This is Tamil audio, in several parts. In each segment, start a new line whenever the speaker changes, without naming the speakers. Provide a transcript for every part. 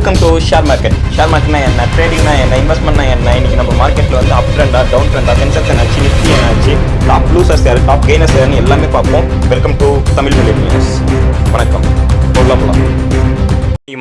Welcome to share market share மார்க்கெட்னா என்ன? ட்ரேடிங்னா என்ன? இன்வெஸ்ட்மெண்ட்னா என்ன? இன்னைக்கு நம்ம மார்க்கெட்டில் வந்து அப் ட்ரெண்டா டவுன் ட்ரெண்டா சென்செக்ஸ் என்னாச்சு நிஃப்டி என்னாச்சு டாப் லூசர்ஸ் யார்? டாப் கெய்னர்ஸ் யாருன்னு எல்லாமே பார்ப்போம். Welcome to Tamil million news வணக்கம். போகலாம் போகலாம்.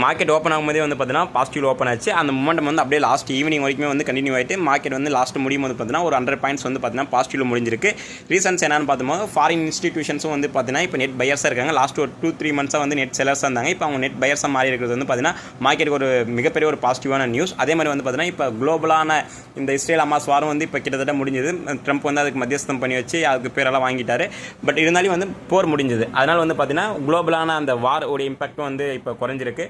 மார்க்கெட் ஓப்பன் ஆகும்போதே வந்து பார்த்தீங்கன்னா பாசிட்டிவ் ஓப்பன் ஆச்சு. அந்த மூமெண்ட் வந்து அப்படியே லாஸ்ட் ஈவினிங் வரைக்குமே வந்து கண்டினியூ ஆகிட்டு மார்க்கெட் வந்து லாஸ்ட் முடியும் வந்து பார்த்தீங்கன்னா ஒரு ஹண்ட்ரட் பாயிண்ட்ஸ் வந்து பார்த்தீங்கன்னா பாசிட்டிவ் முடிஞ்சிருக்கு. ரீசன்ஸ் என்னன்னு பார்த்தோம்னா ஃபாரின் இன்ஸ்டிடியூஷன்ஸும் வந்து பார்த்தீங்கன்னா இப்போ நெட் பையர்ஸாக இருக்காங்க. லாஸ்ட் ஒரு டூ த்ரீ மந்த்ஸாக வந்து நெட் செல்லர்ஸாக இருந்தாங்க. இப்போ அவங்க நெட் பையர்ஸாக மாறி இருக்கிறது வந்து பார்த்தீங்கன்னா மார்க்கெட் ஒரு மிகப்பெரிய ஒரு பாசிட்டிவான நியூஸ் அதே மாதிரி வந்து பார்த்தீங்கன்னா இப்போ குளோபலான இந்த இஸ்ரேல் அமாஸ் வாரம் வந்து இப்போ கிட்டத்தட்ட முடிஞ்சது. ட்ரம்ப் வந்து அதுக்கு மத்தியஸ்தம் பண்ணி வச்சு அதுக்கு பேரெல்லாம் வாங்கிட்டாரு. பட் இருந்தாலும் வந்து போர் முடிஞ்சது. அதனால் வந்து பார்த்தீங்கன்னா குளோபலான அந்த வார் உடைய வந்து இப்போ குறைஞ்சிருக்கு.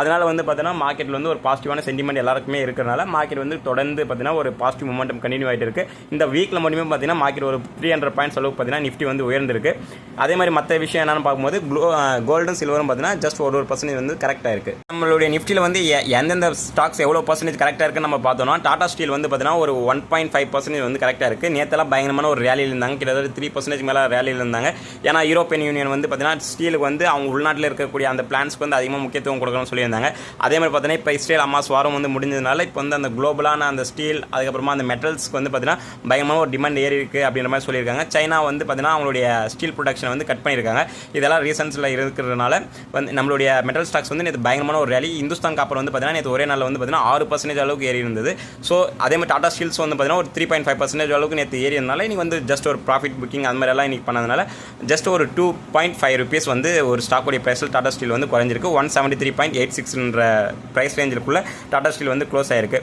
அதனால் வந்து பார்த்தீங்கன்னா மார்க்கெட்டில் வந்து ஒரு பாசிட்டிவான சென்டிமெண்ட் எல்லாருக்குமே இருக்கிறனால மார்க்கெட் வந்து தொடர்ந்து பார்த்தீங்கன்னா ஒரு பாசிட்டிவ் மூமெண்டம் கண்டினியூ ஆகிட்டு இருக்கு. இந்த வீக்கில் மட்டுமே பார்த்தீங்கன்னா மார்க்கெட் ஒரு த்ரீ ஹண்ட்ரட் பாயிண்ட்ஸ் அளவுக்கு பார்த்தீங்கன்னா நிஃப்டி வந்து உயர்ந்திருக்கு. அதே மாதிரி மற்ற விஷயம் என்னென்னு பார்க்கும்போது கோல்டன் சில்வரும் பார்த்தீங்கன்னா ஜஸ்ட் ஒரு ஒரு பர்சன்டேஜ் வந்து கரெக்டாக இருக்குது நம்மளுடைய நிஃப்டியில் வந்து எந்தெந்த ஸ்டாக்ஸ் எவ்வளோ பர்சன்டேஜ் கரெக்டாக இருக்குன்னு நம்ம பார்த்தோம்னா டாடா ஸ்டீல் வந்து பார்த்தீங்கன்னா ஒரு ஒன் பாயிண்ட் ஃபைவ் பர்சன்டேஜ் வந்து கரெக்டாக இருக்குது நேற்றெல்லாம் பயங்கரமான ஒரு ரேலியில் இருந்தாங்க. கிட்டத்தட்ட த்ரீ பர்சன்டேஜ் மேலே ரேலியில் இருந்தாங்க. ஏன்னா யூரோப்பியன் யூனியன் வந்து பார்த்தீங்கன்னா ஸ்டீலுக்கு வந்து அவங்க உள்நாட்டில் இருக்கக்கூடிய அந்த பிளான்ஸ்க்கு வந்து அதிகமாக முக்கியத்துவம் கொடுக்கணும்னு சொல்லியிருந்தாங்க. அதே மாதிரி பார்த்தீங்கன்னா இப்போ இஸ்ரேல் அம்மா வாரம் வந்து முடிஞ்சதுனால இப்போ வந்து அந்த குளோபலான அந்த ஸ்டீல் அதுக்கப்புறமா அந்த மெட்டல்ஸ்க்கு வந்து பார்த்தீங்கன்னா பயங்கரமாக ஒரு டிமாண்ட் ஏறி இருக்குது அப்படின்ற மாதிரி சொல்லியிருக்காங்க. சைனா வந்து பார்த்தீங்கன்னா அவங்களுடைய ஸ்டீல் ப்ரொடக்ஷனை வந்து கட் பண்ணியிருக்காங்க. இதெல்லாம் ரீசன்ஸில் இருக்கிறதுனால வந்து நம்மளுடைய மெட்டல் ஸ்டாக்ஸ் வந்து நேற்று பயங்கரமான ஒரு ரேலி இந்துஸ்தான் காப்பர் வந்து பார்த்தீங்கன்னா நேற்று ஒரே நாளில் வந்து பார்த்தீங்கன்னா ஆறு பர்சன்டேஜ் அளவுக்கு ஏறி இருந்தது. ஸோ அதே மாதிரி டாடா ஸ்டீல்ஸ் வந்து பார்த்தீங்கன்னா ஒரு த்ரீ பாயிண்ட் ஃபைவ் பர்சன்டேஜ் அளவுக்கு நேற்று ஏறியதுனால இன்றைக்கி வந்து ஜஸ்ட் ஒரு ப்ராஃபிட் புக்கிங் அந்த மாதிரிலாம் இன்னைக்கு பண்ணதுனால ஜஸ்ட் ஒரு டூ பாயிண்ட் ஃபைவ் ருபீஸ் வந்து ஒரு ஸ்டாக்குடைய ப்ரைஸில் டாடா ஸ்டீல் வந்து குறைஞ்சிருக்கு. One seventy three point eight சிக்ஸ்ன்ற price ரேஞ்சிலுக்குள்ள டாடா ஸ்டீல் வந்து க்ளோஸ் ஆயிருக்கு.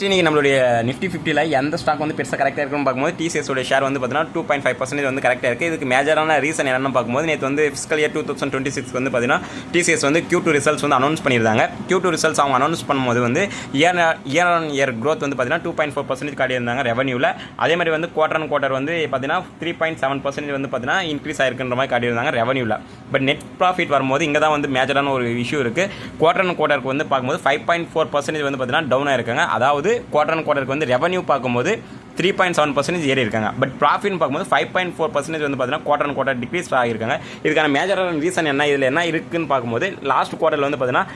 நெக்ஸ்ட் இன்னைக்கு நம்மளுடைய நிஃப்டி ஃபிஃப்டியில் எந்த ஸ்டாக் வந்து பெருசாக கரெக்டாக இருக்குன்னு பார்க்கும்போது டிசிஎஸோட ஷேர் வந்து பார்த்தீங்கன்னா டூ பாயிண்ட் ஃபைவ் பர்சன்டேஜ் வந்து கரெக்டாக இருக்குது இதுக்கு மேஜரான ரீசன் என்னென்னு பார்க்கும்போது நேற்று வந்து fiscal year two thousand twenty six வந்து பார்த்தீங்கன்னா டிசிஎஸ் வந்து கியூ டூ ரிசல்ட்ஸ் வந்து அனௌன்ஸ் பண்ணியிருந்தாங்க. கியூ டூ ரிசல்ட்ஸ் அவங்க அனௌன்ஸ் பண்ணும்போது வந்து year year on year growth வந்து பார்த்தீங்கன்னா டூ பாயிண்ட் ஃபோர் பர்சன்டேஜ் காட்டியிருந்தாங்க ரெவன்யூவில் அதே மாதிரி வந்து குவார்டர் அண்ட் குவார்டர் வந்து பார்த்தீங்கன்னா த்ரீ பாயிண்ட் செவன் பர்சன்டேஜ் வந்து பார்த்தீங்கன்னா இன்க்ரீஸ் ஆயிருக்கின்ற மாதிரி காட்டியிருந்தாங்க ரெவன்யூவில் பட் நெட் ப்ராஃபிட் வரும்போது இங்கே தான் வந்து மேஜரான ஒரு இஷ்யூ இருக்குது குவார்டர் அண்ட் குவார்டருக்கு வந்து பார்க்கும்போது ஃபைவ் பாயிண்ட் ஃபோர் பர்சன்டேஜ் வந்து பார்த்தீங்கன்னா டவுன் ஆயிருக்காங்க அதாவது குவார்டர் அண்ட் குவார்டருக்கு வந்து ரெவன்யூ பார்க்கும்போது த்ரீ பாயிண்ட் செவன் பர்சன்டேஜ் ஏறி இருக்காங்க. பட் ப்ராஃபிட்னு பார்க்கும்போது ஃபைவ் பாயிண்ட் ஃபோர் பர்சன்டேஜ் வந்து பார்த்தீங்கன்னா குவார்டர் அண்ட் குவார்டர் டிக்ரீஸ் ஆகிருக்காங்க இதுக்கான மேஜரான ரீசன் என்ன? இதில் என்ன இருக்குன்னு பார்க்கும்போது லாஸ்ட் குவார்டரில் வந்து பார்த்தீங்கன்னா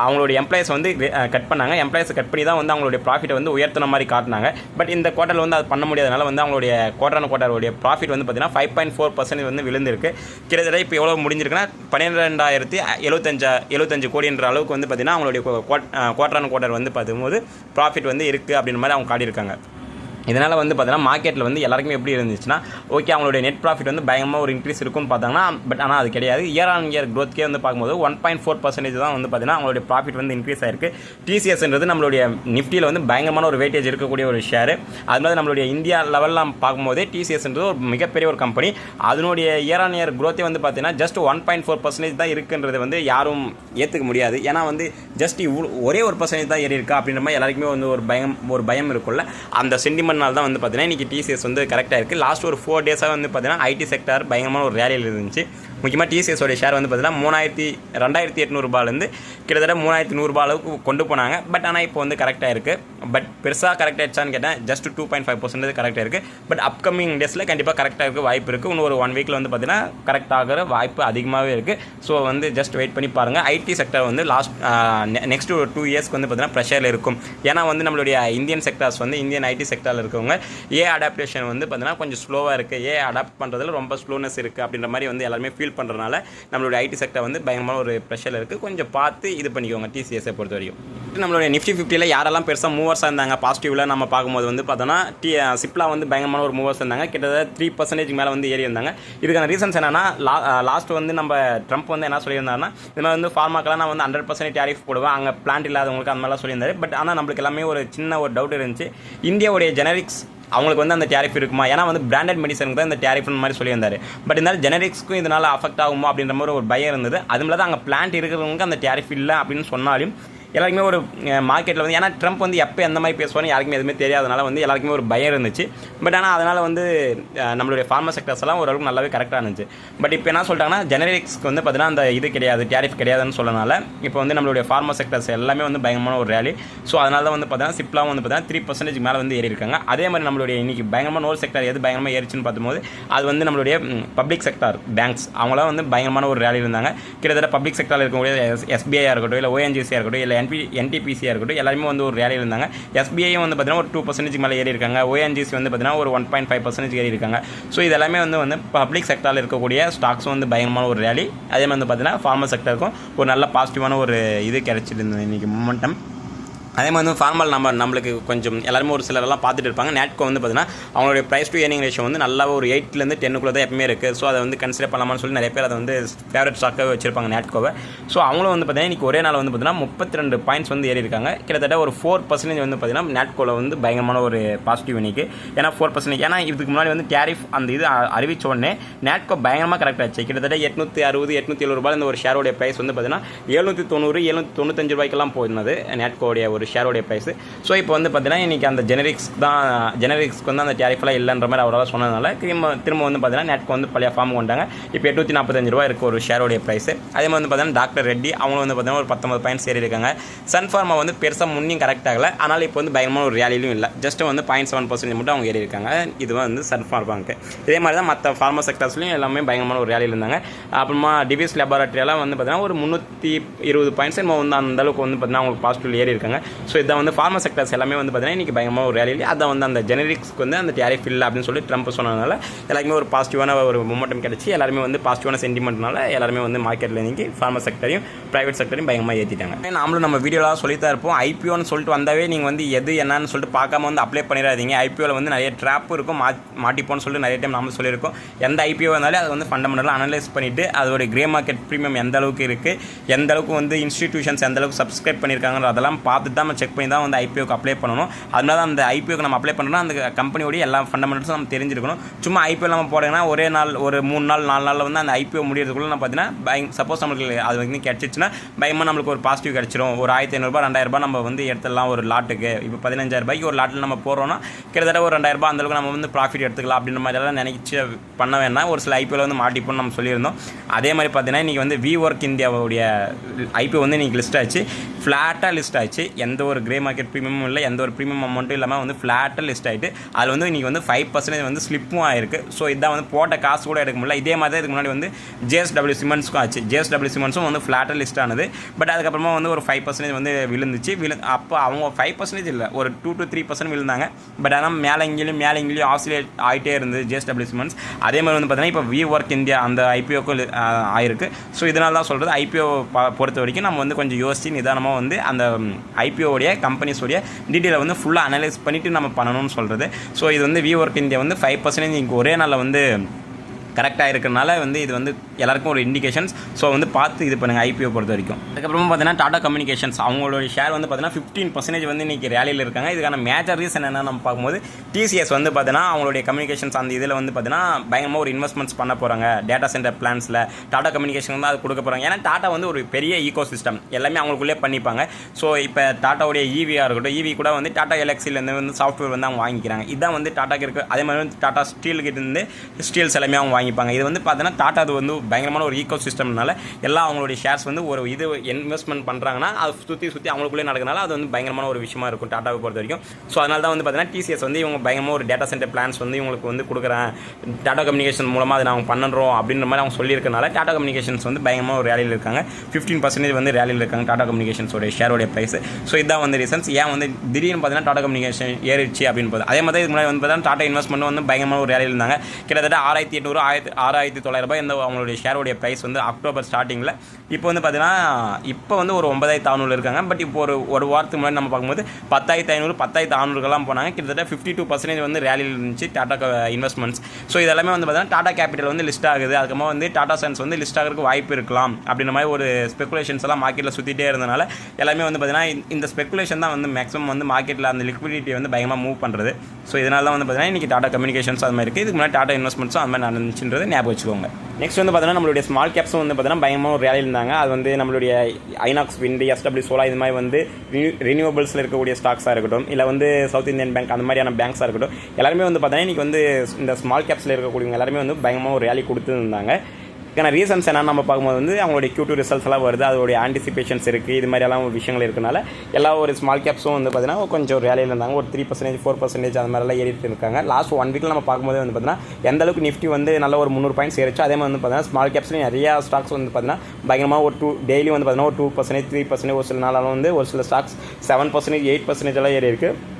அவங்களுடைய எம்ப்ளாயிஸ் வந்து கட் பண்ணாங்க. எம்ப்ளாயிஸ் கட் பண்ணி தான் வந்து அவங்களுடைய ப்ராஃபிட்டை வந்து உயர்த்தின மாதிரி காட்டினாங்க. பட் இந்த குவார்டரில் வந்து அது பண்ண முடியாதனால வந்து அவங்களுடைய குவார்டர் அண்ட் குவார்டருடைய ப்ராஃபிட் வந்து பார்த்தீங்கன்னா ஃபைவ் பாயிண்ட் ஃபோர் பர்சன்டேஜ் வந்து விழுந்திருக்கு. கிட்டத்தட்ட இப்போ எவ்வளோ முடிஞ்சிருக்குன்னா பன்னிரெண்டாயிரத்தி எழுபத்தஞ்சா எழுபத்தஞ்சு கோடின்ற அளவுக்கு வந்து பார்த்தீங்கன்னா அவங்களுடைய குவார்டர் அண்ட் குவார்டர் வந்து பார்க்கும்போது ப்ராஃபிட் வந்து இருக்குது அப்படின்ற மாதிரி அவங்க காட்டியிருக்காங்க. இதனால் வந்து பார்த்தீங்கன்னா மார்க்கெட்டில் வந்து எல்லாருக்குமே எப்படி இருந்துச்சுன்னா ஓகே அவங்களுடைய நெட் ப்ராஃபிட் வந்து பயங்கரமாக ஒரு இன்க்ரீஸ் இருக்கும்னு பார்த்தாங்கன்னா பட் ஆனால் அது கிடையாது. இயர் ஆன் இயர் க்ரோத்க்கே வந்து பார்க்கும்போது ஒன் பாயிண்ட் ஃபோர் பர்சன்டேஜ் தான் வந்து பார்த்தீங்கன்னா அவங்களுடைய ப்ராஃபிட் வந்து இன்க்ரீஸ் ஆயிருக்கு. டிசிஎஸ்ன்றது நம்மளுடைய நிஃப்டியில் வந்து பயங்கரமான ஒரு வெயிட்டேஜ் இருக்கக்கூடிய ஒரு ஷேர் அது மாதிரி நம்மளுடைய இந்தியா லெவலில் பார்க்கும்போதே டிசிஎஸ்ன்றது ஒரு மிகப்பெரிய ஒரு கம்பெனி அதனுடைய இயர் ஆன் இயர் க்ரோத்தே வந்து பார்த்தீங்கன்னா just one point four percentage தான் இருக்குன்றது வந்து யாரும் ஏற்றுக்க முடியாது. ஏன்னா வந்து ஜஸ்ட் இவ்வளோ ஒரே ஒரு பர்சன்டேஜ் தான் ஏறி இருக்கா அப்படின்ற மாதிரி எல்லாருக்குமே வந்து ஒரு பயம் ஒரு பயம் இருக்கும்ல. அந்த பண்ணால் தான் வந்து பார்த்தீங்கன்னா இன்றைக்கி டிசிஎஸ் வந்து கரெக்டாக இருக்குது லாஸ்ட் ஒரு ஃபோர் டேஸாக வந்து பார்த்தீங்கன்னா ஐடி செக்டார் பயங்கரமான ஒரு ரேலியில் இருந்துச்சு. முக்கியமாக டிசிஎஸோடைய ஷேர் வந்து பார்த்தீங்கன்னா மூணாயிரத்தி ரெண்டாயிரத்தி எட்நூறுபாலேருந்து கிட்டத்தட்ட மூணாயிரத்தி நூறுரூபா அளவுக்கு கொண்டு போனாங்க. பட் ஆனால் இப்போ வந்து கரெக்டாக இருக்குது பட் பெருசாக கரெக்ட் ஆயிடுச்சான்னு கேட்டேன். Just two point five percentage கரெக்டாக இருக்குது பட் அப்கமிங் டேஸில் கண்டிப்பாக கரெக்டாக இருக்க வாய்ப்பு இருக்குது இன்னும் ஒரு ஒன் வீக்கில் வந்து பார்த்தீங்கன்னா கரெக்ட் ஆகிற வாய்ப்பு அதிகமாகவே இருக்குது ஸோ வந்து ஜஸ்ட் வெயிட் பண்ணி பாருங்கள் ஐடி செக்டர் வந்து லாஸ்ட் நெக்ஸ்ட் ஒரு டூ இயர்ஸ்க்கு வந்து பார்த்தீங்கன்னா ப்ரெஷரில் இருக்கும். ஏன்னா வந்து நம்மளுடைய இந்தியன் செக்டர்ஸ் வந்து இந்தியன் ஐடி செக்டரில் இருக்கவங்க ஏ அடாப்டேஷன் வந்து பார்த்தீங்கன்னா கொஞ்சம் ஸ்லோவாக இருக்குது ஏ அடாப்ட் பண்ணுறதுல ரொம்ப ஸ்லோனஸ் இருக்குது அப்படின்ற மாதிரி வந்து எல்லாருமே ஃபீல் பண்ணுறதுனால நம்மளுடைய ஐடி செக்டர் வந்து பயங்கரமான ஒரு ப்ரெஷரில் இருக்குது கொஞ்சம் பார்த்து இது பண்ணிக்கோங்க டிசிஎஸை பொறுத்த வரைக்கும் நம்மளுடைய நிஃப்டி ஃபிஃப்டியில் யாரெல்லாம் பெருசாக மூவர்ஸாக இருந்தாங்க? பாசிட்டிவில் நம்ம பார்க்கும்போது வந்து பார்த்தோன்னா டி சிப்லா வந்து பயங்கரமான ஒரு மூவர்ஸ் இருந்தாங்க. கிட்டத்தட்ட த்ரீ பர்சன்டேஜ் மேலே வந்து ஏறி இருந்தாங்க. இதுக்கான ரீசன்ஸ் என்னன்னா லா லாஸ்ட் வந்து நம்ம ட்ரம்ப் வந்து என்ன சொல்லியிருந்தாருன்னா இது மாதிரி வந்து ஃபார்மாக்கெல்லாம் நான் வந்து ஹண்ட்ரட் பர்சன்டேஜ் டேரிஃப் போடுவேன். அங்கே பிளான்ட் இல்லாதவங்களுக்கு அந்த மாதிரிலாம் சொல்லியிருந்தாரு. பட் ஆனால் நம்மளுக்கு எல்லாமே ஒரு சின்ன ஒரு டவுட் இருந்துச்சு. இந்தியாவுடைய ஜெனரிக்ஸ் அவங்களுக்கு வந்து அந்த டேரிஃப் இருக்குமா? ஏன்னா வந்து பிராண்டட் மெடிசனுக்கு தான் இந்த டேரிஃப்னு மாதிரி சொல்லியிருந்தாரு. பட் இருந்தாலும் ஜெனரிக்ஸ்க்கும் இதனால் அஃபெக்ட் ஆகுமா அப்படின்ற மாதிரி ஒரு பயம் இருந்தது. அது தான் அங்கே பிளான்ட் இருக்கிறவங்களுக்கு அந்த டேரிஃப் இல்லை அப்படின்னு சொன்னாலும் எல்லாருக்குமே ஒரு மார்க்கெட்டில் வந்து ஏன்னா ட்ரம்ப் வந்து எப்போ எந்த மாதிரி பேசுவானு யாருக்குமே எதுவுமே தெரியாதனால வந்து எல்லாருக்குமே ஒரு பயம் இருந்துச்சு. பட் ஆனால் அதனால் வந்து நம்மளுடைய ஃபார்மா செக்டர்ஸ் எல்லாம் ஓரளவுக்கு நல்லாவே கரெக்டாக இருந்துச்சு. பட் இப்போ என்ன சொல்லிட்டாங்கன்னா ஜெனரிக்ஸ்க்கு வந்து பார்த்தீங்கன்னா அந்த இது கிடையாது டேரிஃப் கிடையாதுன்னு சொல்லனால இப்போ வந்து நம்மளுடைய ஃபார்மா செக்டர்ஸ் எல்லாமே வந்து பயங்கரமான ஒரு ரேலி ஸோ அதனால தான் வந்து பார்த்தீங்கன்னா சிப்லாம் வந்து பார்த்தீங்கன்னா த்ரீ பர்சன்டேஜ் மேலே வந்து ஏறி இருக்காங்க. அதே மாதிரி நம்மளுடைய இன்னைக்கு பயங்கரமான ஒரு செக்டர் எது பயங்கரமாக ஏறிச்சுன்னு பார்க்கும்போது அது வந்து நம்மளுடைய பப்ளிக் செக்டார் பேங்க்ஸ் அவங்களாம் வந்து பயங்கரமான ஒரு ரேலி இருந்தாங்க. கிட்டத்தட்ட பப்ளிக் செக்டரில் இருக்கக்கூடிய எஸ்பிஐயாக இருக்கட்டும் இல்லை ஓஎன்ஜிசியாக இருக்கட்டும் இல்லை என்பி என்டிபிசியாக இருக்கட்டும் எல்லாருமே வந்து ஒரு ரேலியில் இருந்தாங்க. எஸ்பிஐயும் வந்து பார்த்தீங்கன்னா ஒரு டூ பர்சன்டேஜ் மேலே ஏறி இருக்காங்க. ஓஎன்ஜிசி வந்து பார்த்தீங்கன்னா ஒரு ஒன் பாயிண்ட் ஃபைவ் பர்சன்டேஜ் ஏறி இருக்காங்க. ஸோ இது எல்லாமே வந்து வந்து பப்ளிக் செக்டரில் இருக்கக்கூடிய ஸ்டாக்ஸும் வந்து பயங்கரமான ஒரு ரேலி அதே மாதிரி வந்து பார்த்தீங்கன்னா ஃபார்மர் செக்டருக்கும் ஒரு நல்ல பாசிட்டிவான ஒரு இது கிடச்சிருந்தது இன்றைக்கி மொமெண்டம் அதே மாதிரி வந்து ஃபார்மல் நம்ம நம்மளுக்கு கொஞ்சம் எல்லாருமே ஒரு சிலரெல்லாம் பார்த்துட்டு இருப்பாங்க. நேட்கோ வந்து பார்த்தீங்கன்னா அவங்களுடைய ப்ரைஸ் டு ஏர்னிங் ரேஷியோ வந்து நல்லா ஒரு எயிட்லேருந்து டென்னுக்குள்ளே தான் எப்பவுமே இருக்குது ஸோ அதை வந்து கன்சிடர் பண்ணலாமான்னு சொல்லி நிறைய பேர் அதை வந்து ஃபேவரட் ஸ்டாக்காக வச்சிருப்பாங்க நேட்கோவை ஸோ அவங்களும் வந்து பார்த்தீங்கன்னா இன்றைக்கி ஒரே நாள் வந்து பார்த்தீங்கன்னா முப்பத்தி ரெண்டு பாயிண்ட்ஸ் வந்து ஏறி இருக்காங்க. கிட்டத்தட்ட ஒரு ஃபோர் பர்சன்டேஜ் வந்து பார்த்தீங்கன்னா நேட்கோவில் வந்து பயங்கரமான ஒரு பாசிட்டிவ் இன்னைக்கு. ஏன்னா ஃபோர் பர்சன்டேஜ் ஏன்னா இதுக்கு முன்னாடி வந்து டேரிஃப் அந்த இது அ- அறிவிச்ச உடனே நேட்கோ பயங்கரமாக கரெக்ட் ஆச்சு. கிட்டத்தட்ட எட்நூற்றி அறுபது எட்நூற்றி எழுபது ரூபாய் இந்த ஒரு ஷேரோடைய ப்ரைஸ் வந்து பார்த்தீங்கன்னா எழுநூற்றி தொண்ணூறு எழுநூற்றி தொண்ணூத்தஞ்சு ரூபாய்க்கெல்லாம் போயிருந்தது நேட்கோடைய ஒரு ஷேரோடைய ப்ரைஸ் ஸோ இப்போ வந்து பார்த்தீங்கன்னா இன்றைக்கி அந்த ஜெனரிக்ஸ் தான் ஜெனரிக்ஸ்க்கு வந்து அந்த டேரிஃபெல்லாம் இல்லைன்ற மாதிரி அவரால் சொன்னதுனால திரும்ப திரும்ப வந்து பார்த்தீங்கன்னா நெட்க்கு வந்து பழைய ஃபார்ம் கொண்டாங்க. இப்போ எட்நூற்றி நாற்பத்தஞ்சு ரூபா இருக்குது ஒரு ஷேரோடைய ப்ரைஸ் அதே மாதிரி வந்து பார்த்தீங்கன்னா டாக்டர் ரெட்டி அவங்க வந்து பார்த்தீங்கன்னா ஒரு பத்தொம்பது பாயிண்ட்ஸ் ஏறி இருக்காங்க. சன்ஃபார்மா வந்து பெருசாக முன்னையும் கரெக்ட் ஆகலை. ஆனால் இப்போ வந்து பயங்கரமான ஒரு ரேலியிலும் இல்லை. ஜஸ்ட் வந்து பாயிண்ட் செவன் பர்சன்டேஜ் மட்டும் அவங்க ஏறி இருக்காங்க. இது வந்து சன்ஃபார்மாக்கு இதே மாதிரி தான் மற்ற ஃபார்மா செக்டர்ஸ்லையும் எல்லாமே பயங்கரமான ஒரு ரேலியில் இருந்தாங்க. அப்புறமா டிவிஸ் லெபார்ட்டரியெல்லாம் வந்து பார்த்தீங்கன்னா ஒரு முந்நூற்றி இருபது பாயிண்ட்ஸ் நம்ம வந்து அந்த அளவுக்கு வந்து பார்த்தீங்கன்னா அவங்களுக்கு பாசிட்டிவ் ஏறி இருக்காங்க. ஸோ இதான் வந்து ஃபார்மா செக்டர்ஸ் எல்லாமே வந்து பார்த்தீங்கன்னா இன்றைக்கி பயங்கரமாக ஒரு ரேலியில் அதான் வந்து அந்த ஜெனரிக்ஸ்க்கு வந்து அந்த டேரிஃப் இல்லை அப்படின்னு சொல்லி ட்ரம்ப் சொன்னதுனால எல்லாருமே ஒரு பாசிட்டிவான ஒரு மூமெண்டம் கிடச்சி. எல்லாருமே வந்து பாசிட்டிவான சென்டிமெண்ட்னால எல்லாருமே வந்து மார்க்கெட்டில் இன்றைக்கி ஃபார்மா செக்டரையும் ப்ரைவேட் செக்டரையும் பயங்கரமாக ஏற்றிட்டாங்க நாமளும் நம்ம வீடியோலாம் சொல்லித்தான் இருப்போம். ஐபிஓன்னு சொல்லிட்டு வந்தாவே நீங்கள் வந்து எது என்னன்னு சொல்லிட்டு பார்க்காம வந்து அப்ளை பண்ணிடாதீங்க. ஐபிஓவில் வந்து நிறைய ட்ராப் இருக்கும். மா மாட்டிப்போன்னு சொல்லிட்டு நிறைய டைம் நாம சொல்லியிருக்கோம். எந்த ஐபிஓ வந்தாலும் அதை வந்து ஃபண்டமெண்டலாக அனலைஸ் பண்ணிவிட்டு அதோட கிரே மார்க்கெட் ப்ரீமியம் எந்த அளவுக்கு இருக்குது எந்த அளவுக்கு வந்து இன்ஸ்டிடியூஷன்ஸ் எந்த அளவுக்கு சப்ஸ்கிரைப் பண்ணியிருக்காங்க அதெல்லாம் பார்த்து தான் நம்ம செக் பண்ணி தான் வந்து ஐபிஓக்கு அப்ளை பண்ணணும். அதனால தான் அந்த ஐபிஓக்கு நம்ம அப்ளை பண்ணோம்னா அந்த கம்பெனியோடைய எல்லா ஃபண்டமெண்டல்ஸும் நம்ம தெரிஞ்சிருக்கணும். சும்மா ஐபிஓ நம்ம போடுறதுனா ஒரே நாள் ஒரு மூணு நாள் நாலு நாளில் வந்து அந்த ஐபிஓ முடியறதுக்குள்ள நம்ம பார்த்தீங்கன்னா பயம் சப்போஸ் நம்மளுக்கு அது வந்து கிடச்சிச்சுன்னா பயமாக நம்மளுக்கு ஒரு பாசிட்டிவ் கிடச்சிரும். ஒரு ஆயிரத்தி ஐநூறுபா ரெண்டாயிரரூபா நம்ம வந்து எடுத்துடலாம் ஒரு லாட்டுக்கு இப்போ பதினஞ்சாயிரம் ரூபாய்க்கு ஒரு லாட்டில் நம்ம போடுறோம்னா கிட்டத்தட்ட ஒரு ரெண்டாயிரரூபா அந்தளவுக்கு நம்ம வந்து ப்ராஃபிட் எடுத்துக்கலாம் அப்படின்ற மாதிரிலாம் நினைச்சு பண்ண வேணாம் ஒரு சில ஐபிஓவில் வந்து மாட்டிப்போம்னு நம்ம சொல்லியிருந்தோம். அதே மாதிரி பார்த்தீங்கன்னா இன்றைக்கி வந்து வி ஒர்க் இந்தியாவுடைய ஐபிஓ வந்து இன்றைக்கி லிஸ்ட் ஆச்சு. ஃப்ளாட்டாக லிஸ்ட் ஆச்சு. எந்த எந்த ஒரு கிரே மார்க்கெட் ப்ரீமியமும் இல்லை எந்த ஒரு ப்ரீமியம் அமௌண்ட்டும் இல்லாமல் வந்து ஃப்ளாட்டாக லிஸ்ட் ஆகிட்டு அதில் வந்து இன்றைக்கி வந்து ஃபைவ் பர்சன்டேஜ் வந்து ஸ்லிப்பும் ஆயிருக்கு. ஸோ இதான் வந்து போட்ட காசு கூட எடுக்க முடியல. இதே மாதிரி தான் இதுக்கு முன்னாடி வந்து ஜேஎஸ்டபிள்யூ சிமெண்ட்ஸ்க்கும் ஆச்சு. ஜேஎஸ்டபிள்யூ சிமெண்ட்ஸும் வந்து ஃப்ளாட்டாக லிஸ்ட் ஆனது. பட் அதுக்கப்புறமா வந்து ஒரு ஃபைவ் பர்சன்டேஜ் வந்து விழுந்துச்சு. விழு அப்போ அவங்க ஃபைவ் பர்சன்டேஜ் இல்லை ஒரு டூ டு த்ரீ பர்சன்ட் விழுந்தாங்க. பட் ஆனால் மேலே இங்கேயும் மேலே இங்கேயும் ஆசிலேட் ஆகிட்டே இருந்தது ஜேஎஸ்டபிள்யூ சிமெண்ட்ஸ் அதே மாதிரி வந்து பார்த்தீங்கன்னா இப்போ வி ஒர்க் இந்தியா அந்த ஐபிஓக்கு ஆயிருக்கு. ஸோ இதனால தான் சொல்கிறது ஐபிஓ பொறுத்த வரைக்கும் நம்ம வந்து கொஞ்சம் யோசிச்சு நிதானமாக வந்து அந்த ஐபிஓடைய கம்பெனிஸோடைய டீட்டெயிலை வந்து ஃபுல்லாக அனலைஸ் பண்ணிவிட்டு நம்ம பண்ணணும்னு சொல்கிறது ஸோ இது வந்து வி ஒர்க் இந்தியா வந்து ஃபைவ் பர்சன்டேஜ் இங்கே ஒரே நாளில் வந்து கரெக்டாக இருக்கிறனால வந்து இது வந்து எல்லாருக்கும் ஒரு இண்டிகேஷன்ஸ் ஸோ வந்து பார்த்து இது பண்ணுங்கள் ஐபிஓ பொறுத்த வரைக்கும். அதுக்கப்புறமா பார்த்தீங்கன்னா டாடா கம்யூனிகேஷன்ஸ் அவங்களோட ஷேர் வந்து பார்த்தீங்கன்னா ஃபிஃப்டீன் பர்சன்டேஜ் வந்து இன்றைக்கி ரேலியில் இருக்காங்க. இதுக்கான மேஜர் ரீசன் என்ன நம்ம பார்க்கும்போது டிசிஎஸ் வந்து பார்த்தீங்கன்னா அவங்களுடைய கம்யூனிகேஷன்ஸ் அந்த இதில் வந்து பார்த்தீங்கன்னா பயங்கரமாக ஒரு இன்வெஸ்ட்மெண்ட்ஸ் பண்ண போகிறாங்க டேட்டா சென்டர் பிளான்ஸில் டாடா கம்யூனிகேஷன் தான் அது கொடுக்க போகிறாங்க ஏன்னா டாடா வந்து ஒரு பெரிய ஈகோ சிஸ்டம் எல்லாமே அவங்களுக்குள்ளே பண்ணிப்பாங்க. ஸோ இப்போ டாட்டாவுடைய ஈவியாக இருக்கட்டும் ஈவி கூட வந்து டாடா எலக்ஸிலேருந்து வந்து சாஃப்ட்வேர் வந்து அவங்க வாங்கிக்கிறாங்க. இதுதான் வந்து டாட்டாக்கு இருக்குது அதே மாதிரி வந்து டாடா ஸ்டீலுக்கு இருந்து ஸ்டீல்ஸ் எல்லாமே அவங்க வாங்கிப்பாங்க. இது வந்து பார்த்தீங்கன்னா டாட்டா அது வந்து பயங்கரமான ஒரு ஈகோ சிஸ்டம்னால எல்லாம் அவங்களுடைய ஷேர்ஸ் வந்து ஒரு இது இன்வெஸ்ட்மெண்ட் பண்ணுறாங்கன்னா அது சுற்றி சுற்றி அவங்களுக்குள்ளே நடக்கனால அது வந்து பயங்கரமான ஒரு விஷயமா இருக்கும் டாட்டாவை பொறுத்த வரைக்கும். ஸோ அதனால தான் வந்து பார்த்தீங்கன்னா டிசிஎஸ் வந்து இவங்க பயங்கரமாக ஒரு டேட்டா சென்டர் பிளான்ஸ் வந்து இவங்களுக்கு வந்து கொடுக்குறேன். டாடா கம்யூனிகேஷன் மூலமாக அதை நாங்கள் பண்ணுறோம் அப்படின்ற மாதிரி அவங்க சொல்லியிருக்கனால டாட்டா கம்யூனிகேஷன்ஸ் வந்து பயங்கரமாக ஒரு ரேலியில் இருக்காங்க. ஃபிஃப்டீன் பர்சன்டேஜ் வந்து ரேலியில் இருக்காங்க டாட்டா கம்யூனிகேஷன்ஸோட ஷேரோடைய ப்ரைஸ் ஸோ இதான் வந்து ரீசன்ஸ் ஏன் வந்து திடீர்னு பார்த்தீங்கன்னா டாடா கம்யூனிகேஷன் ஏறிடுச்சு அப்படின்னு போது. அதே மாதிரி இதுக்கு முன்னாடி வந்து பார்த்தீங்கன்னா டாடா இன்வெஸ்ட்மெண்ட் வந்து பயங்கரமான ஒரு ரேலியில் இருந்தாங்க. கிட்டத்தட்ட ஆறாயிரத்தி எட்நூறு ஆயிரத்தி ஆறாயிரத்தி தொள்ளாயிரம் ரூபாய் இந்த அவங்களுடைய ஷேருடைய ப்ரைஸ் வந்து அக்டோபர் ஸ்டார்டிங்கில் இப்போ வந்து பார்த்தீங்கன்னா இப்போ வந்து ஒரு ஒன்பதாயிரத்து ஐநூறு இருக்காங்க. பட் இப்போ ஒரு ஒரு வாரத்துக்கு முன்னாடி நம்ம பார்க்கும்போது பத்தாயிரத்து ஐநூறு பத்தாயிரத்து அறநூறுக்கெல்லாம் போனாங்க. கிட்டத்தட்ட ஃபிஃப்டி டூ பர்சன்டேஜ் வந்து ரேலியில் இருந்துச்சு டாடா இன்வெஸ்ட்மெண்ட்ஸ் ஸோ இதெல்லாமே வந்து பார்த்தீங்கன்னா டாடா கேபிட்டல் வந்து லிஸ்ட் ஆகுது. அதுக்கப்புறமா வந்து டாடா சன்ஸ் வந்து லிஸ்ட் ஆகிறதுக்கு வாய்ப்பு இருக்கலாம். அப்படின்ற மாதிரி ஒரு ஸ்பெகுலேஷன்ஸ் எல்லாம் மார்க்கெட்டில் சுற்றிட்டே இருந்தனால எல்லாமே வந்து பார்த்தீங்கன்னா இந்த- ஸ்பெகுலேஷன் தான் வந்து மேக்ஸிமம் வந்து மார்க்கெட்டில் அந்த லிக்விடிட்டி வந்து பயங்கரமாக மூவ் பண்ணுறது ஸோ இதனால தான் வந்து பார்த்தீங்கன்னா இன்றைக்கி டாடா கம்யூனிகேஷன்ஸ் அது மாதிரி இருக்குது இதுக்கு முன்னாடி டாடா இன்வெஸ்ட்மெண்ட்ஸும் அது மாதிரி நடந்துச்சு. அப்படின்றத ஞாபகம் வச்சுக்கோங்க. நெக்ஸ்ட் வந்து பார்த்தீங்கன்னா நம்மளுடைய ஸ்மால் கேப்ஸும் வந்து பார்த்தீங்கன்னா பயமாக ஒரு ரேலியில் இருந்தாங்க. அது வந்து நம்மளுடைய ஐநாக்ஸ் விண்டு எஸ்டபிள்யூ சோலா இது மாதிரி வந்து ரினியூவபிள்ஸில் இருக்கக்கூடிய ஸ்டாக்ஸாக இருக்கட்டும் இல்லை வந்து சவுத் இந்தியன் பேங்க் அந்த மாதிரியான பேங்க்ஸாக இருக்கட்டும் எல்லாருமே வந்து பார்த்தீங்கன்னா இன்றைக்கி வந்து இந்த ஸ்மால் கேப்ஸில் இருக்கக்கூடியவங்க எல்லாருமே வந்து பயங்கரமாக ஒரு ரேலி கொடுத்துருந்தாங்க. இதுக்கான ரீசன்ஸ் என்னன்னு நம்ம பார்க்கும்போது வந்து அவங்களுடைய Q2 ரிசல்ட்ஸ் எல்லாம் வருது. அதோடைய ஆன்டிசிபேஷன்ஸ் இருக்குது இது மாதிரி எல்லாம் விஷயங்கள் இருக்கனால எல்லா ஒரு ஸ்மால் கேப்ஸும் வந்து பார்த்தீங்கன்னா கொஞ்சம் வேலையில் இருந்தாங்க. ஒரு த்ரீ பர்சன்டேஜ் ஃபோர் பர்சன்டேஜ் அந்த மாதிரிலாம் ஏறிட்டு இருக்காங்க. லாஸ்ட் ஒன் வீக்கில் நம்ம பார்க்கும்போது வந்து பார்த்தீங்கன்னா எந்த அளவுக்கு நிஃப்டி வந்து நல்ல ஒரு முந்நூறு பாயிண்ட்ஸ் ஏறிச்சோ அதே மாதிரி வந்து பார்த்தீங்கன்னா ஸ்மால் கேப்ஸ்லையும் நிறையா ஸ்டாக்ஸ் வந்து பார்த்தீங்கன்னா பயங்கரமாக ஒரு டூ டெய்லி வந்து பார்த்தீங்கன்னா ஒரு டூ பர்சன்டேஜ் த்ரீ பர்சன்டேஜ் ஒரு சில நாளாலும் வந்து ஒரு சில stocks seven percentage eight percentage எல்லாம் ஏறி இருக்குது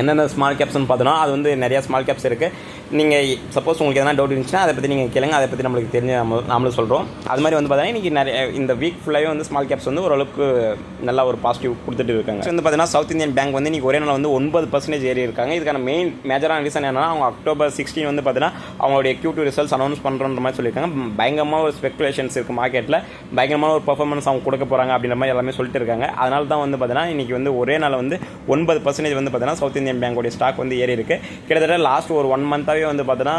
எந்தெந்த ஸ்மால் கேப்ஸ்னு பார்த்தோன்னா அது வந்து நிறையா ஸ்மால் கேப்ஸ் இருக்குது நீங்கள் சப்போஸ் உங்களுக்கு எதனா டவுட் இருந்துச்சுன்னா அதை பற்றி நீங்கள் கேளுங்க. அதை பற்றி நம்மளுக்கு தெரிஞ்சு நம்ம நாமளும் சொல்கிறோம் அது மாதிரி வந்து பார்த்தீங்கன்னா இன்றைக்கி நிறைய இந்த வீக் ஃபுல்லாகவே வந்து ஸ்மால் கேப்ஸ் வந்து ஓரளவுக்கு நல்லா ஒரு பாசிட்டிவ் கொடுத்துட்டு இருக்காங்க. வந்து பார்த்தீங்கன்னா சவுத் இந்தியன் பேங்க் வந்து இன்றைக்கி ஒரே நாள் வந்து ஒன்பது பர்சன்டேஜ் ஏறி இருக்காங்க. இதுக்கான மெயின் மேஜரான ரீசன் என்னன்னா அவங்க அக்டோபர் சிக்ஸ்டீன் வந்து பார்த்தீங்கன்னா அவங்களுடைய கியூ டூ ரிசல்ட்ஸ் அனௌன்ஸ் பண்ணுறன்ற மாதிரி சொல்லியிருக்காங்க. பயங்கரமாக ஒரு ஸ்பெகுலேஷன்ஸ் இருக்குது மார்க்கெட்டில் பயங்கரமான ஒரு பர்ஃபார்மன்ஸ் அவங்க கொடுக்க போகிறாங்க அப்படின்ற மாதிரி எல்லாமே சொல்லிட்டு இருக்காங்க. அதனால தான் வந்து பார்த்தீங்கன்னா இன்றைக்கி வந்து ஒரே நாள் வந்து ஒன்பது பர்சன்டேஜ் வந்து பார்த்தீங்கன்னா சவுத் இந்தியன் பேங்கோடைய ஸ்டாக் வந்து ஏறி இருக்குது கிட்டத்தட்ட லாஸ்ட் ஒரு ஒன் மந்த்தாகவே வந்து பார்த்தீங்கன்னா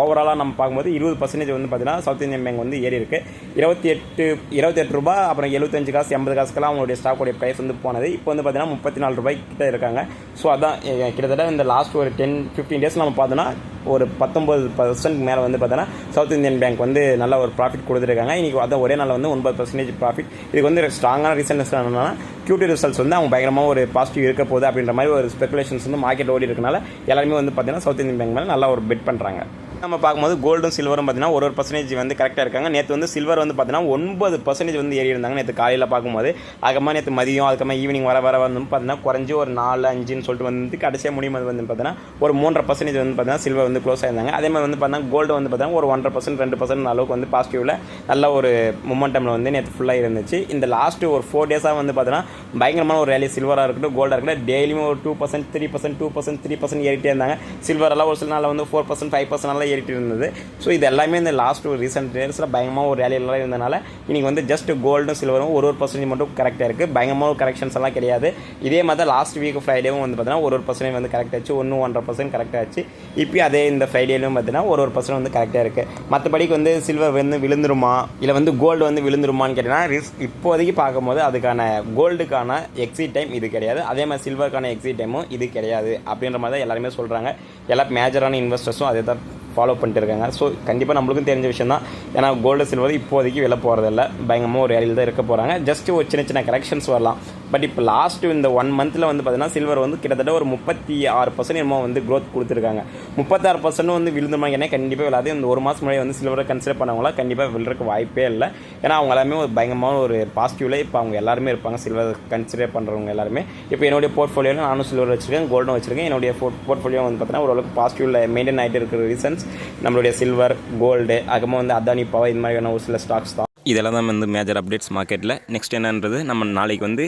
ஓவராலாக நம்ம பார்க்கும்போது இருபது பர்சன்டேஜ் வந்து பார்த்தீங்கன்னா சவுத் இந்தியன் பேங்க் வந்து ஏறி இருக்குது இருபத்தி எட்டு இருபத்தி எட்டு ரூபா அப்புறம் எழுபத்தஞ்சு காசு எண்பது காசுக்கெல்லாம் அவங்களுடைய ஸ்டாக்கோடைய ப்ரைஸ் வந்து போனது. இப்போ வந்து பார்த்தீங்கன்னா முப்பத்தி நாலு ரூபாய் கிட்ட இருக்காங்க. ஸோ அதான் கிட்டத்தட்ட இந்த லாஸ்ட் ஒரு டென் ஃபிஃப்டீன் டேஸ் நம்ம பார்த்தோன்னா ஒரு பத்தொம்பது பர்சன்ட் மேலே வந்து பார்த்தோன்னா சவுத் இந்தியன் பேங்க் வந்து நல்ல ஒரு ப்ராஃபிட் கொடுத்துருக்காங்க. இன்றைக்கி அதான் ஒரே நாள் வந்து ஒன்பது பர்சன்டேஜ் ப்ராஃபிட் இதுக்கு வந்து ஸ்ட்ராங்கான ரீசன் என்னன்னா கியூடி ரிசல்ட்ஸ் வந்து அவங்க பயங்கரமாக ஒரு பாசிட்டிவ் இருக்க போகுது அப்படின்ற மாதிரி ஒரு ஸ்பெகுலேஷன்ஸ் வந்து மார்க்கெட் ஓடி இருக்கனால எல்லாருமே வந்து பார்த்தீங்கன்னா சவுத் இந்தியன் பேங்க் மேலே நல்லா ஒரு பெட் பண்ணுறாங்க நம்ம பார்க்கும்போது கோல்டும் சில்வரும் பார்த்தீங்கன்னா ஒரு ஒரு பர்சன்டேஜ் வந்து கரெக்டாக இருக்காங்க. நேற்று வந்து சில்வர் வந்து பார்த்தீங்கன்னா ஒன்பது பர்சன்டேஜ் வந்து ஏறி இருந்தாங்க நேற்று காலையில் பார்க்கும்போது. அதுக்கப்புறமா நேற்று மதியம் அதுக்கப்புறமா ஈவினிங் வர வர வந்து பார்த்தீங்கன்னா குறைஞ்சி ஒரு நாலு அஞ்சுன்னு சொல்லிட்டு வந்து கடைசியாக முடியும் வந்து பார்த்தீங்கன்னா ஒரு மூன்றரை பர்சன்டேஜ் வந்து பார்த்தீங்கன்னா சில்வர் வந்து க்ளோஸ் ஆயிருந்தாங்க. அதே மாதிரி வந்து பார்த்தீங்கன்னா கோல்டு வந்து பார்த்தீங்கன்னா ஒரு ஒன்றரை பர்சன்ட் ரெண்டு பர்சன்ட் அளவுக்கு வந்து பாசிட்டிவில் நல்ல ஒரு மொமெண்டமில் வந்து நேற்று ஃபுல்லாக இருந்துச்சு. இந்த லாஸ்ட்டு ஒரு ஃபோர் டேஸாக வந்து பார்த்தீங்கன்னா பயங்கரமான ஒரு ரேலி சில்வராக இருக்கட்டும் கோல்டாக இருக்கட்டும் டெய்லியும் ஒரு two percent three percent two percent three percent ஏறிட்டே இருந்தாங்க. சில்வர் எல்லாம் ஒரு சில நாளில் வந்து ஃபோர் பர்சன்ட் ஃபைவ் பர்சன்ட் எல்லாம் ஏறிட்டு இருந்தது ஸோ இது எல்லாமே இந்த லாஸ்ட் ஒரு ரீசெண்ட் இயர்ஸில் பயங்கரமாக ஒரு ரேலியெல்லாம் இருந்தனால இன்றைக்கி வந்து ஜஸ்ட் கோல்டும் சில்வரும் ஒரு ஒரு பர்சன்டேஜ் மட்டும் கரெக்டாக இருக்குது பயங்கரமாக ஒரு கரெக்ஷன்ஸ் எல்லாம் கிடையாது. இதே மாதிரி தான் லாஸ்ட் வீக் ஃப்ரைடேவும் வந்து பார்த்தீங்கன்னா ஒரு ஒரு பர்சன்டேஜ் வந்து கரெக்ட் ஆச்சு. ஒன்று ஒன்றரை பர்சன்ட் கரெக்ட் ஆச்சு. இப்போ அதே இந்த ஃப்ரைடேலையும் பார்த்தீங்கன்னா ஒரு ஒரு பர்சன்ட் வந்து கரெக்டாக இருக்குது மற்றபடிக்கு வந்து சில்வர் வந்து விழுந்துருமா? இல்லை வந்து கோல்டு வந்து விழுந்துருமான்னு கேட்டிங்கன்னா ரிஸ்க் இப்போதைக்கு பார்க்கும்போது அதுக்கான கோல்டுக்கான எக்ஸிட் டைம் இது கிடையாது. அதே மாதிரி சில்வருக்கான எக்ஸிட் டைமும் இது கிடையாது. அப்படின்ற மாதிரி தான் எல்லாருமே சொல்கிறாங்க எல்லா மேஜரான இன்வெஸ்டர்ஸும் அதே தான் ஃபாலோ பண்ணிட்டு இருக்காங்க ஸோ கண்டிப்பாக நம்மளுக்கும் தெரிஞ்ச விஷயம் தான் ஏன்னா கோல்டு சில்வர் இப்போதைக்கு வெளில போகிறதில்ல பயங்கரமாக ஒரு ஏரியில் தான் இருக்க போகிறாங்க ஜஸ்ட் ஒரு சின்ன சின்ன கரெக்ஷன்ஸ் வரலாம். பட் இப்போ லாஸ்ட் இந்த ஒன் மந்தில் வந்து பார்த்தீங்கன்னா சில்வர் வந்து கிட்டத்தட்ட ஒரு முப்பத்தி ஆறு பர்சன்ட் என்னமோ வந்து க்ரோத் கொடுத்துருக்காங்க. முப்பத்தாறு பர்சன்ட் வந்து விழுந்துருமாங்க ஏன்னா கண்டிப்பாக விழாது. இந்த ஒரு மாதம் முன்னாடி வந்து சில்வரை கன்சிடர் பண்ணவங்களாம் கண்டிப்பாக விழுறதுக்கு வாய்ப்பே இல்லை. ஏன்னா அவங்க எல்லாமே ஒரு பயங்கரமான ஒரு பாசிட்டிவ்ல இப்போ அவங்க எல்லாருமே இருப்பாங்க. சில்வர் கன்சிடர் பண்ணுறவங்க எல்லாருமே. இப்போ என்னுடைய போர்ட்ஃபோலியோவில் நானும் சில்வர் வச்சிருக்கேன் கோல்டும் வச்சிருக்கேன். என்னுடைய போர்ட்ஃபோலியோ வந்து பார்த்தீங்கன்னா ஓரளவுக்கு பாசிட்டிவ்ல மெயின்டைன் ஆகிட்டு இருக்கிற ரீசன்ஸ் நம்மளுடைய சில்வர் கோல்டு அதுக்கப்புறமா வந்து அதானி பவர் இது மாதிரியான ஒரு சில ஸ்டாக்ஸ் தான். இதெல்லாம் தான் வந்து மேஜர் அப்டேட்ஸ் மார்க்கெட்டில் நெக்ஸ்ட் என்னன்றது நம்ம நாளைக்கு வந்து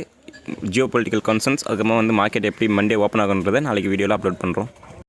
ஜியோ பொலிட்டிக்கல் கன்சர்ன்ஸ் அதுக்கப்புறமா வந்து மார்க்கெட் எப்படி மண்டே ஓப்பன் ஆகுன்றதை நாளைக்கு வீடியோவில் அப்லோட் பண்ணுறோம்